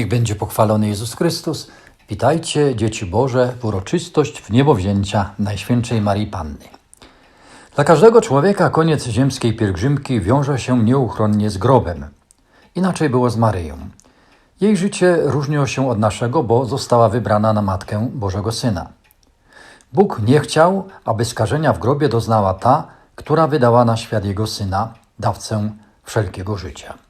Niech będzie pochwalony Jezus Chrystus. Witajcie, dzieci Boże, w uroczystość w niebo wzięcia Najświętszej Marii Panny. Dla każdego człowieka koniec ziemskiej pielgrzymki wiąże się nieuchronnie z grobem. Inaczej było z Maryją. Jej życie różniło się od naszego, bo została wybrana na matkę Bożego Syna. Bóg nie chciał, aby skażenia w grobie doznała ta, która wydała na świat Jego Syna, dawcę wszelkiego życia.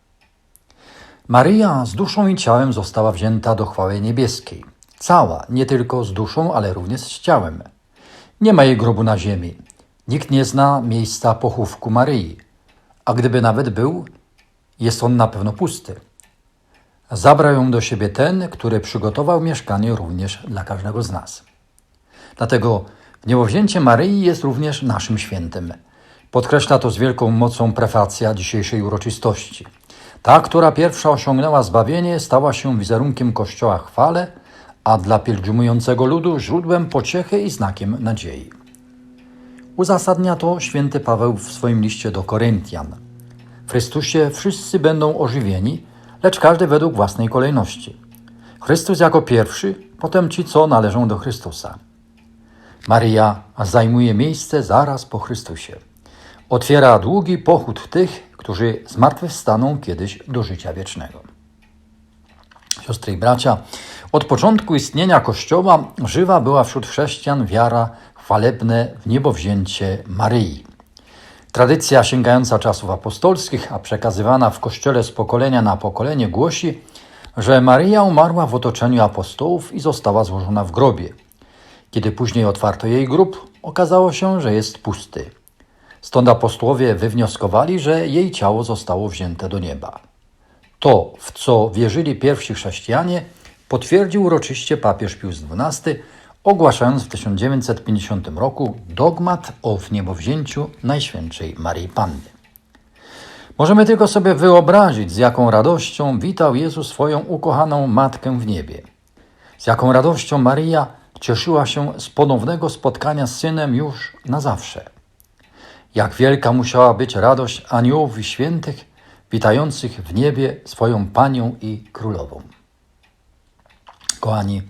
Maryja z duszą i ciałem została wzięta do chwały niebieskiej. Cała, nie tylko z duszą, ale również z ciałem. Nie ma jej grobu na ziemi. Nikt nie zna miejsca pochówku Maryi, a gdyby nawet był, jest on na pewno pusty. Zabrał ją do siebie ten, który przygotował mieszkanie również dla każdego z nas. Dlatego niebowzięcie Maryi jest również naszym świętem. Podkreśla to z wielką mocą prefacja dzisiejszej uroczystości. Ta, która pierwsza osiągnęła zbawienie, stała się wizerunkiem Kościoła chwale, a dla pielgrzymującego ludu źródłem pociechy i znakiem nadziei. Uzasadnia to święty Paweł w swoim liście do Koryntian. W Chrystusie wszyscy będą ożywieni, lecz każdy według własnej kolejności. Chrystus jako pierwszy, potem ci, co należą do Chrystusa. Maryja zajmuje miejsce zaraz po Chrystusie. Otwiera długi pochód tych, którzy zmartwychwstaną kiedyś do życia wiecznego. Siostry i bracia, od początku istnienia Kościoła żywa była wśród chrześcijan wiara chwalebne w niebowzięcie Maryi. Tradycja sięgająca czasów apostolskich, a przekazywana w Kościele z pokolenia na pokolenie głosi, że Maryja umarła w otoczeniu apostołów i została złożona w grobie. Kiedy później otwarto jej grób, okazało się, że jest pusty. Stąd apostołowie wywnioskowali, że jej ciało zostało wzięte do nieba. To, w co wierzyli pierwsi chrześcijanie, potwierdził uroczyście papież Pius XII, ogłaszając w 1950 roku dogmat o wniebowzięciu Najświętszej Marii Panny. Możemy tylko sobie wyobrazić, z jaką radością witał Jezus swoją ukochaną Matkę w niebie. Z jaką radością Maryja cieszyła się z ponownego spotkania z Synem już na zawsze. Jak wielka musiała być radość aniołów i świętych, witających w niebie swoją Panią i Królową. Kochani,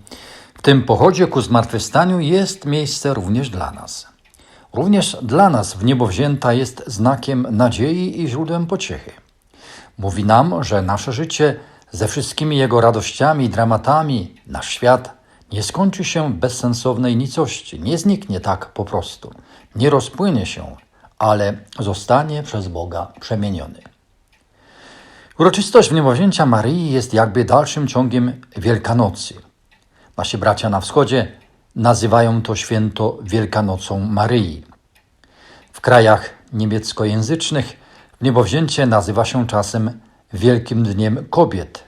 w tym pochodzie ku zmartwychwstaniu jest miejsce również dla nas. Również dla nas w niebo wzięta jest znakiem nadziei i źródłem pociechy. Mówi nam, że nasze życie ze wszystkimi jego radościami i dramatami, nasz świat, nie skończy się bezsensownej nicości, nie zniknie tak po prostu, nie rozpłynie się, ale zostanie przez Boga przemieniony. Uroczystość wniebowzięcia Maryi jest jakby dalszym ciągiem Wielkanocy. Nasi bracia na wschodzie nazywają to święto Wielkanocą Maryi. W krajach niemieckojęzycznych wniebowzięcie nazywa się czasem Wielkim Dniem Kobiet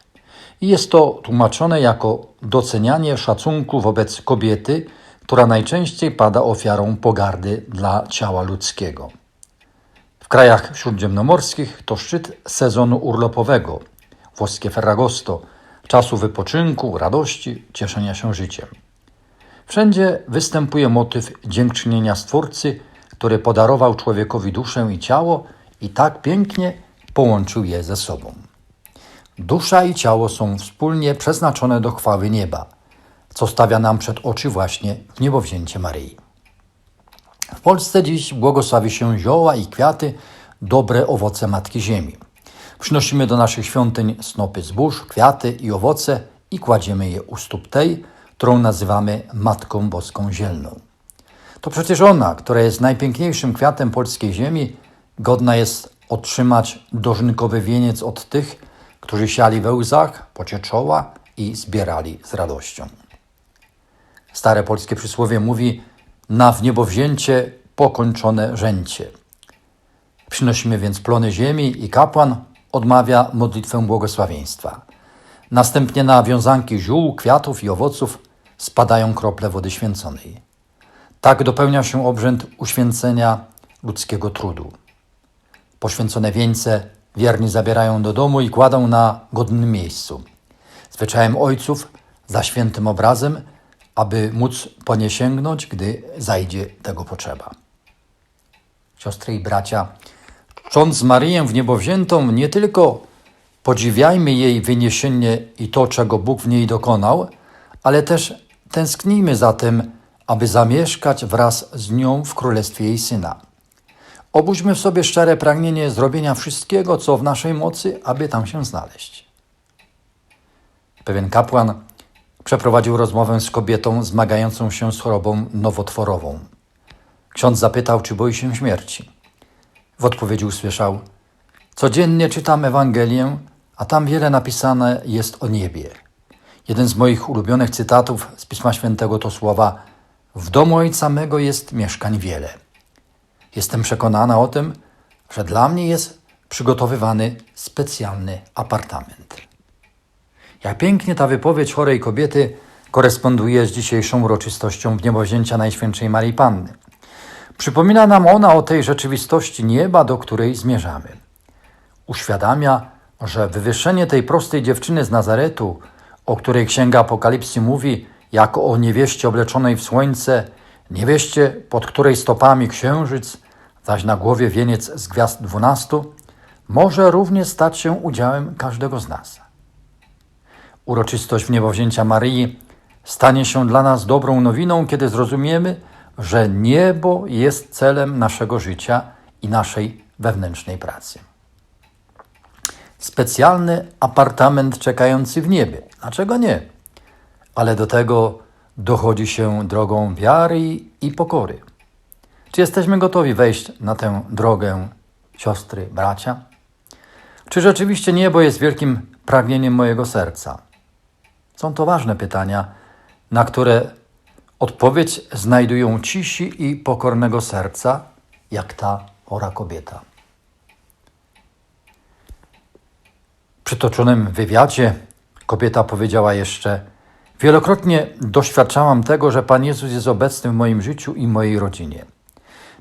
i jest to tłumaczone jako docenianie szacunku wobec kobiety, która najczęściej pada ofiarą pogardy dla ciała ludzkiego. Krajach śródziemnomorskich to szczyt sezonu urlopowego, włoskie Ferragosto, czasu wypoczynku, radości, cieszenia się życiem. Wszędzie występuje motyw dziękczynienia Stwórcy, który podarował człowiekowi duszę i ciało i tak pięknie połączył je ze sobą. Dusza i ciało są wspólnie przeznaczone do chwały nieba, co stawia nam przed oczy właśnie niebowzięcie Maryi. Polsce dziś błogosławi się zioła i kwiaty, dobre owoce Matki Ziemi. Przynosimy do naszych świątyń snopy zbóż, kwiaty i owoce i kładziemy je u stóp tej, którą nazywamy Matką Boską Zielną. To przecież ona, która jest najpiękniejszym kwiatem polskiej ziemi, godna jest otrzymać dożynkowy wieniec od tych, którzy siali we łzach, pocie czoła i zbierali z radością. Stare polskie przysłowie mówi na wniebowzięcie pokończone rzęcie. Przynosimy więc plony ziemi i kapłan odmawia modlitwę błogosławieństwa. Następnie na wiązanki ziół, kwiatów i owoców spadają krople wody święconej. Tak dopełnia się obrzęd uświęcenia ludzkiego trudu. Poświęcone wieńce wierni zabierają do domu i kładą na godnym miejscu. Zwyczajem ojców za świętym obrazem, aby móc po nie sięgnąć, gdy zajdzie tego potrzeba. Siostry i bracia, czcząc Maryję w niebo wziętą, nie tylko Podziwiajmy jej wyniesienie i to, czego Bóg w niej dokonał, ale też tęsknijmy za tym, aby zamieszkać wraz z nią w królestwie jej syna. Obudźmy w sobie szczere pragnienie zrobienia wszystkiego, co w naszej mocy, aby tam się znaleźć. Pewien kapłan przeprowadził rozmowę z kobietą zmagającą się z chorobą nowotworową. Ksiądz zapytał, czy boi się śmierci. W odpowiedzi usłyszał: Codziennie czytam Ewangelię, a tam wiele napisane jest o niebie. Jeden z moich ulubionych cytatów z Pisma Świętego to słowa: W domu ojca mego jest mieszkań wiele. Jestem przekonana o tym, że dla mnie jest przygotowywany specjalny apartament. Jak pięknie ta wypowiedź chorej kobiety koresponduje z dzisiejszą uroczystością Wniebowzięcia Najświętszej Marii Panny. Przypomina nam ona o tej rzeczywistości nieba, do której zmierzamy. Uświadamia, że wywyższenie tej prostej dziewczyny z Nazaretu, o której Księga Apokalipsy mówi jako o niewieście obleczonej w słońce, niewieście, pod której stopami księżyc, zaś na głowie wieniec z gwiazd dwunastu, może również stać się udziałem każdego z nas. Uroczystość wniebowzięcia Maryi stanie się dla nas dobrą nowiną, kiedy zrozumiemy, że niebo jest celem naszego życia i naszej wewnętrznej pracy. Specjalny apartament czekający w niebie. Dlaczego nie? Ale do tego dochodzi się drogą wiary i pokory. Czy jesteśmy gotowi wejść na tę drogę, siostry, bracia? Czy rzeczywiście niebo jest wielkim pragnieniem mojego serca? Są to ważne pytania, na które odpowiedź znajdują cisi i pokornego serca, jak ta chora kobieta. W przytoczonym wywiadzie kobieta powiedziała jeszcze: Wielokrotnie doświadczałam tego, że Pan Jezus jest obecny w moim życiu i mojej rodzinie.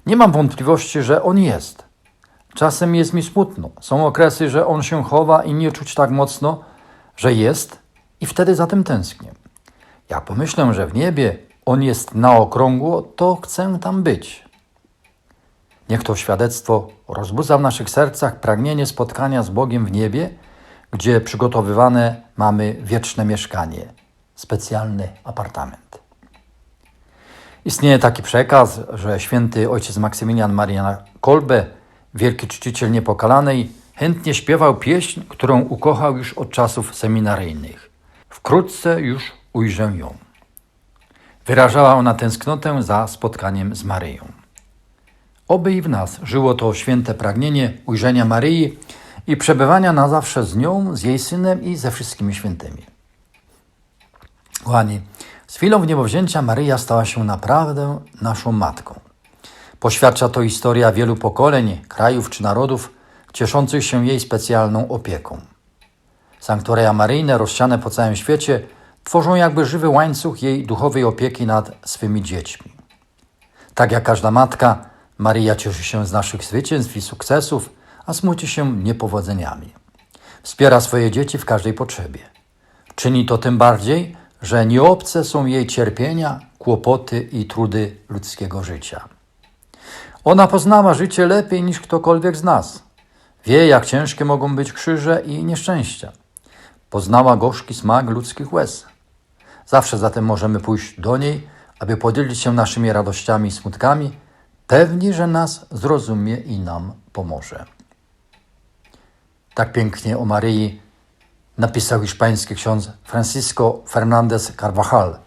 Nie mam wątpliwości, że On jest. Czasem jest mi smutno. Są okresy, że On się chowa i nie czuć tak mocno, że jest, i wtedy za tym tęsknię. Jak pomyślę, że w niebie On jest na okrągło, to chcę tam być. Niech to świadectwo rozbudza w naszych sercach pragnienie spotkania z Bogiem w niebie, gdzie przygotowywane mamy wieczne mieszkanie, specjalny apartament. Istnieje taki przekaz, że święty ojciec Maksymilian Marian Kolbe, wielki czciciel niepokalanej, chętnie śpiewał pieśń, którą ukochał już od czasów seminaryjnych. Wkrótce już ujrzę ją. Wyrażała ona tęsknotę za spotkaniem z Maryją. Oby i w nas żyło to święte pragnienie ujrzenia Maryi i przebywania na zawsze z nią, z jej synem i ze wszystkimi świętymi. Kochani, z chwilą wniebowzięcia Maryja stała się naprawdę naszą matką. Poświadcza to historia wielu pokoleń, krajów czy narodów cieszących się jej specjalną opieką. Sanktuaria maryjne rozsiane po całym świecie tworzą jakby żywy łańcuch jej duchowej opieki nad swymi dziećmi. Tak jak każda matka, Maryja cieszy się z naszych zwycięstw i sukcesów, a smuci się niepowodzeniami. Wspiera swoje dzieci w każdej potrzebie. Czyni to tym bardziej, że nieobce są jej cierpienia, kłopoty i trudy ludzkiego życia. Ona poznała życie lepiej niż ktokolwiek z nas. Wie, jak ciężkie mogą być krzyże i nieszczęścia. Poznała gorzki smak ludzkich łez. Zawsze zatem możemy pójść do niej, aby podzielić się naszymi radościami i smutkami, pewni, że nas zrozumie i nam pomoże. Tak pięknie o Maryi napisał hiszpański ksiądz Francisco Fernández Carvajal,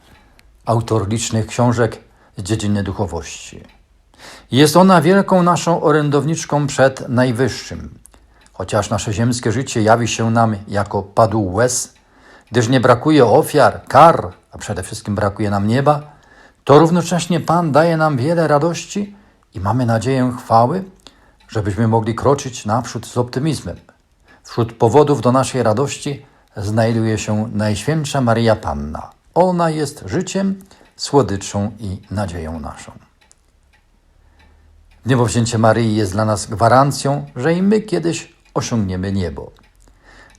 autor licznych książek z dziedziny duchowości. Jest ona wielką naszą orędowniczką przed Najwyższym, chociaż nasze ziemskie życie jawi się nam jako padł łez, gdyż nie brakuje ofiar, kar, a przede wszystkim brakuje nam nieba, to równocześnie Pan daje nam wiele radości i mamy nadzieję chwały, żebyśmy mogli kroczyć naprzód z optymizmem. Wśród powodów do naszej radości znajduje się Najświętsza Maryja Panna. Ona jest życiem, słodyczą i nadzieją naszą. Niebowzięcie Maryi jest dla nas gwarancją, że i my kiedyś osiągniemy niebo.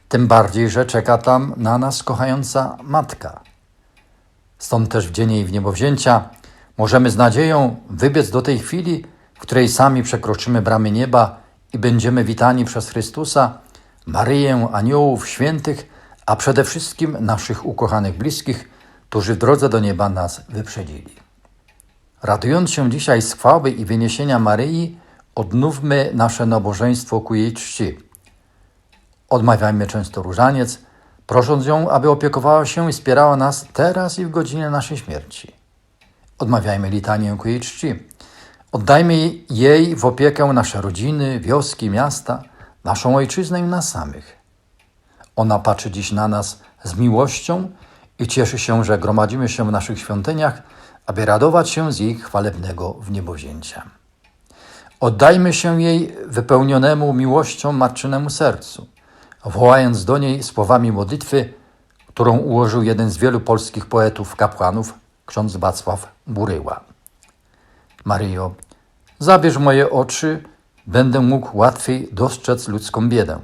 Tym bardziej, że czeka tam na nas kochająca Matka. Stąd też w dzień jej wniebowzięcia możemy z nadzieją wybiec do tej chwili, w której sami przekroczymy bramy nieba i będziemy witani przez Chrystusa, Maryję, aniołów, świętych, a przede wszystkim naszych ukochanych bliskich, którzy w drodze do nieba nas wyprzedzili. Radując się dzisiaj z chwały i wyniesienia Maryi, odnówmy nasze nabożeństwo ku jej czci. Odmawiajmy często różaniec, prosząc ją, aby opiekowała się i wspierała nas teraz i w godzinie naszej śmierci. Odmawiajmy litanię ku jej czci. Oddajmy jej w opiekę nasze rodziny, wioski, miasta, naszą ojczyznę i nas samych. Ona patrzy dziś na nas z miłością i cieszy się, że gromadzimy się w naszych świątyniach, aby radować się z jej chwalebnego wniebowzięcia. Oddajmy się jej wypełnionemu miłością matczynemu sercu, wołając do niej słowami modlitwy, którą ułożył jeden z wielu polskich poetów, kapłanów, ksiądz Wacław Buryła. Maryjo, zabierz moje oczy, będę mógł łatwiej dostrzec ludzką biedę.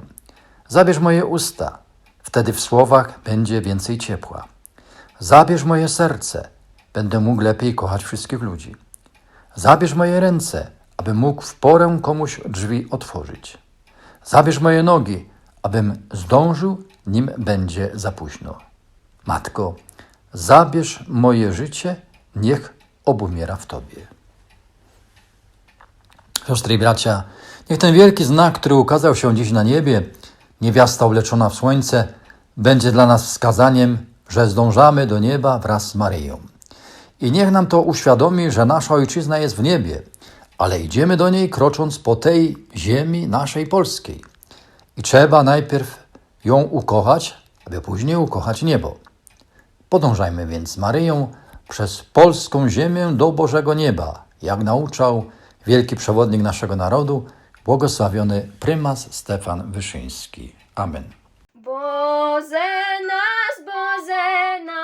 Zabierz moje usta, wtedy w słowach będzie więcej ciepła. Zabierz moje serce, będę mógł lepiej kochać wszystkich ludzi. Zabierz moje ręce, aby mógł w porę komuś drzwi otworzyć. Zabierz moje nogi, abym zdążył, nim będzie za późno. Matko, zabierz moje życie, niech obumiera w Tobie. Siostry i bracia, niech ten wielki znak, który ukazał się dziś na niebie, niewiasta uleczona w słońce, będzie dla nas wskazaniem, że zdążamy do nieba wraz z Maryją. I niech nam to uświadomi, że nasza ojczyzna jest w niebie, ale idziemy do niej krocząc po tej ziemi naszej polskiej. I trzeba najpierw ją ukochać, aby później ukochać niebo. Podążajmy więc z Maryją przez polską ziemię do Bożego Nieba, jak nauczał wielki przewodnik naszego narodu, błogosławiony prymas Stefan Wyszyński. Amen. Boże nas, Boże nas,